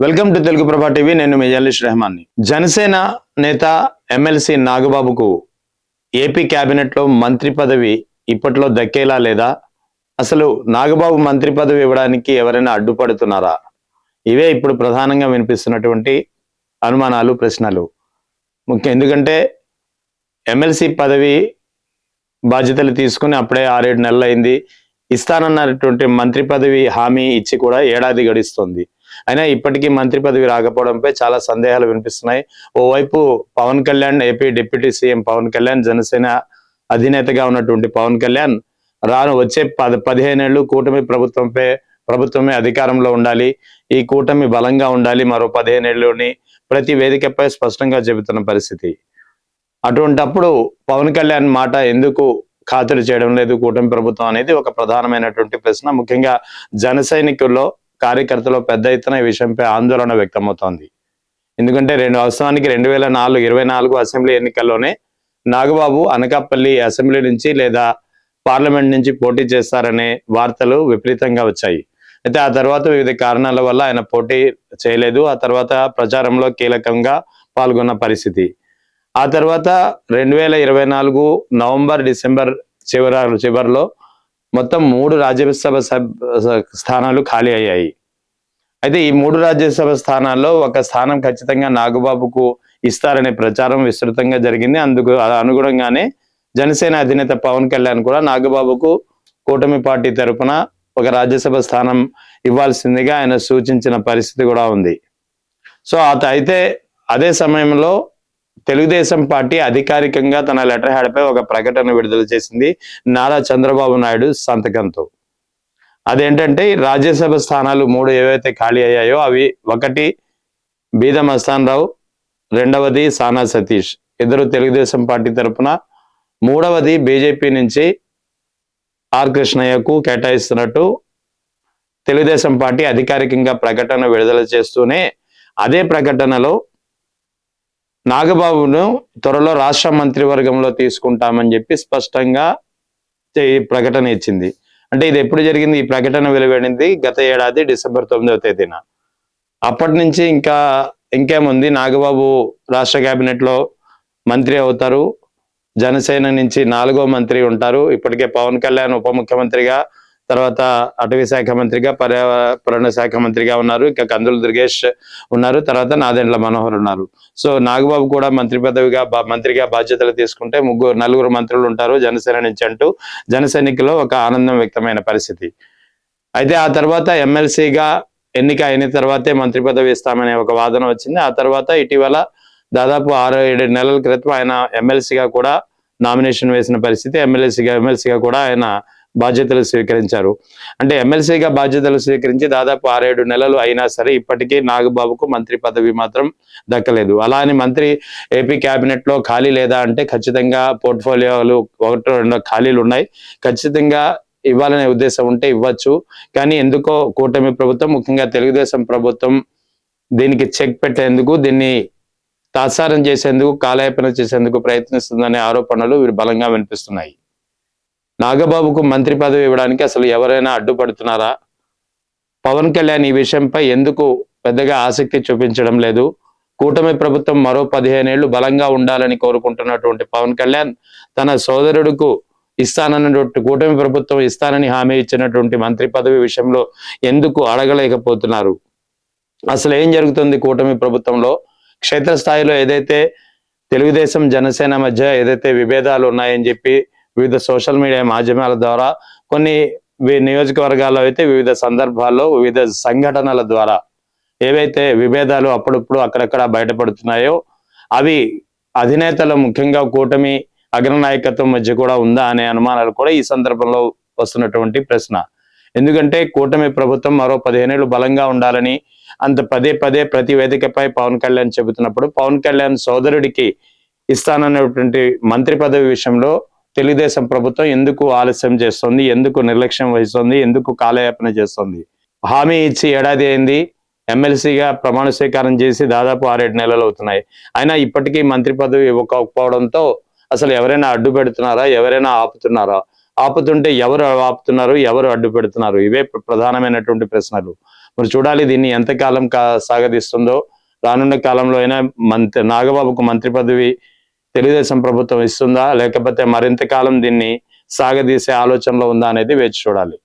Welcome to Telugu ప్రభా TV. నేను మెజాలిష్ రెహమాన్ని. జనసేన నేత ఎమ్మెల్సీ నాగబాబుకు ఏపీ క్యాబినెట్లో మంత్రి పదవి ఇప్పట్లో దక్కేలా లేదా? అసలు నాగబాబు మంత్రి పదవి ఇవ్వడానికి ఎవరైనా అడ్డుపడుతున్నారా? ఇవే ఇప్పుడు ప్రధానంగా వినిపిస్తున్నటువంటి అనుమానాలు ప్రశ్నలు. ముఖ్యం ఎందుకంటే ఎమ్మెల్సీ పదవి బాధ్యతలు తీసుకుని అప్పుడే ఆరేడు నెలలు అయింది ఇస్తానన్నటువంటి మంత్రి పదవి హామీ ఇచ్చి కూడా ఏడాది గడిస్తుంది. అయినా ఇప్పటికీ మంత్రి పదవి రాకపోవడంపై చాలా సందేహాలు వినిపిస్తున్నాయి. ఓవైపు Pawan Kalyan AP deputy CM Pawan Kalyan Janasena అధినేతగా ఉన్నటువంటి పవన్ కళ్యాణ్ రాను వచ్చే పద పదిహేనేళ్ళు కూటమి ప్రభుత్వంపై ప్రభుత్వమే అధికారంలో ఉండాలి. ఈ కూటమి బలంగా ఉండాలి. మరో పదిహేనేళ్ళలోని ప్రతి వేదికపై స్పష్టంగా చెబుతున్న పరిస్థితి. అటువంటప్పుడు పవన్ కళ్యాణ్ మాట ఎందుకు ఖాతరు చేయడం లేదు కూటమి ప్రభుత్వం అనేది ఒక ప్రధానమైనటువంటి ప్రశ్న. ముఖ్యంగా జన సైనికుల్లో కార్యకర్తలు పెద్ద ఎత్తున ఈ విషయంపై ఆందోళన వ్యక్తమవుతోంది. ఎందుకంటే రెండు వాస్తవానికి రెండు వేల నాలుగు ఇరవై నాలుగు అసెంబ్లీ ఎన్నికల్లోనే నాగబాబు అనకాపల్లి అసెంబ్లీ నుంచి లేదా పార్లమెంట్ నుంచి పోటీ చేస్తారనే వార్తలు విపరీతంగా వచ్చాయి. అయితే ఆ తర్వాత వివిధ కారణాల వల్ల ఆయన పోటీ చేయలేదు. ఆ తర్వాత ప్రచారంలో కీలకంగా పాల్గొన్న పరిస్థితి. ఆ తర్వాత రెండు వేల ఇరవై నాలుగు నవంబర్ డిసెంబర్ చివరి చివరిలో మొత్తం మూడు రాజ్యసభ స్థానాలు ఖాళీ అయ్యాయి. అయితే ఈ మూడు రాజ్యసభ స్థానాల్లో ఒక స్థానం ఖచ్చితంగా నాగబాబుకు ఇస్తారనే ప్రచారం విస్తృతంగా జరిగింది. అందుకు అనుగుణంగానే జనసేన అధినేత పవన్ కళ్యాణ్ కూడా నాగబాబుకు కూటమి పార్టీ తరపున ఒక రాజ్యసభ స్థానం ఇవ్వాల్సిందిగా ఆయన సూచించిన పరిస్థితి కూడా ఉంది. సో అత అయితే అదే సమయంలో తెలుగుదేశం పార్టీ అధికారికంగా తన లెటర్ హ్యాడ్ పై ఒక ప్రకటన విడుదల చేసింది నారా చంద్రబాబు నాయుడు సంతకంతో. అదేంటంటే రాజ్యసభ స్థానాలు మూడు ఏవైతే ఖాళీ అయ్యాయో అవి ఒకటి బీద మస్తాన్ రావు రెండవది సానా సతీష్. ఇద్దరు తెలుగుదేశం పార్టీ తరపున మూడవది బీజేపీ నుంచి ఆర్ కృష్ణయ్యకు కేటాయిస్తున్నట్టు తెలుగుదేశం పార్టీ అధికారికంగా ప్రకటన విడుదల చేస్తూనే అదే ప్రకటనలో నాగబాబును త్వరలో రాష్ట్ర మంత్రివర్గంలో తీసుకుంటామని చెప్పి స్పష్టంగా ఈ ప్రకటన ఇచ్చింది. అంటే ఇది ఎప్పుడు జరిగింది? ఈ ప్రకటన వెలువడింది గత ఏడాది డిసెంబర్ తొమ్మిదవ తేదీన. అప్పటి నుంచి ఇంకా ఇంకేముంది? నాగబాబు రాష్ట్ర కేబినెట్లో మంత్రి అవుతారు. జనసేన నుంచి నాలుగో మంత్రి ఉంటారు. ఇప్పటికే పవన్ కళ్యాణ్ ఉప ముఖ్యమంత్రిగా తర్వాత అటవీ శాఖ మంత్రిగా పర్యావరణ శాఖ మంత్రిగా ఉన్నారు. ఇంకా కందులు దుర్గేష్ ఉన్నారు. తర్వాత నాదెండ్ల మనోహర్ ఉన్నారు. సో నాగబాబు కూడా మంత్రి పదవిగా బా- మంత్రిగా బాధ్యతలు తీసుకుంటే ముగ్గురు నలుగురు మంత్రులు ఉంటారు జనసేన నుంచి అంటూ. జనసైనికులో ఒక ఆనందం వ్యక్తమైన పరిస్థితి. అయితే ఆ తర్వాత ఎమ్మెల్సీగా ఎన్నిక అయిన తర్వాతే మంత్రి పదవి ఇస్తామనే ఒక వాదన వచ్చింది. ఆ తర్వాత ఇటీవల దాదాపు ఆరు ఏడు నెలల క్రితం ఆయన ఎమ్మెల్సీగా కూడా నామినేషన్ వేసిన పరిస్థితి. ఎమ్మెల్యేసీగా ఎమ్మెల్సీగా కూడా ఆయన బాధ్యతలు స్వీకరించారు. అంటే ఎమ్మెల్సీగా బాధ్యతలు స్వీకరించి దాదాపు ఆరేడు నెలలు అయినా సరే ఇప్పటికీ నాగబాబుకు మంత్రి పదవి మాత్రం దక్కలేదు. అలా అని మంత్రి ఏపీ క్యాబినెట్లో ఖాళీ లేదా అంటే ఖచ్చితంగా పోర్ట్ఫోలియోలు ఒకటి రెండు ఖాళీలు ఉన్నాయి. ఖచ్చితంగా ఇవ్వాలనే ఉద్దేశం ఉంటే ఇవ్వచ్చు. కానీ ఎందుకో కూటమి ప్రభుత్వం ముఖ్యంగా తెలుగుదేశం ప్రభుత్వం దీనికి చెక్ పెట్టేందుకు దీన్ని తాత్సారం చేసేందుకు కాలయాపన చేసేందుకు ప్రయత్నిస్తుందనే ఆరోపణలు వీరు బలంగా వినిపిస్తున్నాయి. నాగబాబుకు మంత్రి పదవి ఇవ్వడానికి అసలు ఎవరైనా అడ్డుపడుతున్నారా? పవన్ కళ్యాణ్ ఈ విషయంపై ఎందుకు పెద్దగా ఆసక్తి చూపించడం లేదు? కూటమి ప్రభుత్వం మరో పదిహేనేళ్ళు బలంగా ఉండాలని కోరుకుంటున్నటువంటి పవన్ కళ్యాణ్ తన సోదరుడుకు ఇస్తానన్నటువంటి కూటమి ప్రభుత్వం ఇస్తానని హామీ ఇచ్చినటువంటి మంత్రి పదవి విషయంలో ఎందుకు అడగలేకపోతున్నారు? అసలు ఏం జరుగుతుంది కూటమి ప్రభుత్వంలో? క్షేత్రస్థాయిలో ఏదైతే తెలుగుదేశం జనసేన మధ్య ఏదైతే విభేదాలు ఉన్నాయని చెప్పి వివిధ సోషల్ మీడియా మాధ్యమాల ద్వారా కొన్ని వి- నియోజకవర్గాల్లో అయితే వివిధ సందర్భాల్లో వివిధ సంఘటనల ద్వారా ఏవైతే విభేదాలు అప్పుడప్పుడు అక్కడక్కడ బయటపడుతున్నాయో అవి అధినేతల ముఖ్యంగా కూటమి అగ్రనాయకత్వం మధ్య కూడా ఉందా అనే అనుమానాలు కూడా ఈ సందర్భంలో వస్తున్నటువంటి ప్రశ్న. ఎందుకంటే కూటమి ప్రభుత్వం మరో పదిహేనేళ్ళు బలంగా ఉండాలని అంత పదే పదే ప్రతి వేదికపై పవన్ కళ్యాణ్ చెబుతున్నప్పుడు పవన్ కళ్యాణ్ సోదరుడికి ఇస్తానన్నటువంటి మంత్రి పదవి విషయంలో తెలుగుదేశం ప్రభుత్వం ఎందుకు ఆలస్యం చేస్తుంది ఎందుకు నిర్లక్ష్యం వహిస్తుంది ఎందుకు కాలయాపన చేస్తుంది? హామీ ఇచ్చి ఏడాది అయింది. ఎమ్మెల్సీగా ప్రమాణ స్వీకారం చేసి దాదాపు ఆరేడు నెలలు అవుతున్నాయి. అయినా ఇప్పటికీ మంత్రి పదవి ఇవ్వకపోవడంతో అసలు ఎవరైనా అడ్డు పెడుతున్నారా ఎవరైనా ఆపుతున్నారా? ఆపుతుంటే ఎవరు ఆపుతున్నారు ఎవరు అడ్డు పెడుతున్నారు? ఇవే ప్రధానమైనటువంటి ప్రశ్నలు. మరి చూడాలి దీన్ని ఎంతకాలం కా సాగదీస్తుందో. రానున్న కాలంలో అయినా మంత్రి నాగబాబుకు మంత్రి పదవి తెలుగుదేశం ప్రభుత్వం ఇస్తుందా? లేకపోతే మరింత కాలం దీన్ని సాగదీసే ఆలోచనలో ఉందా అనేది వేచి చూడాలి.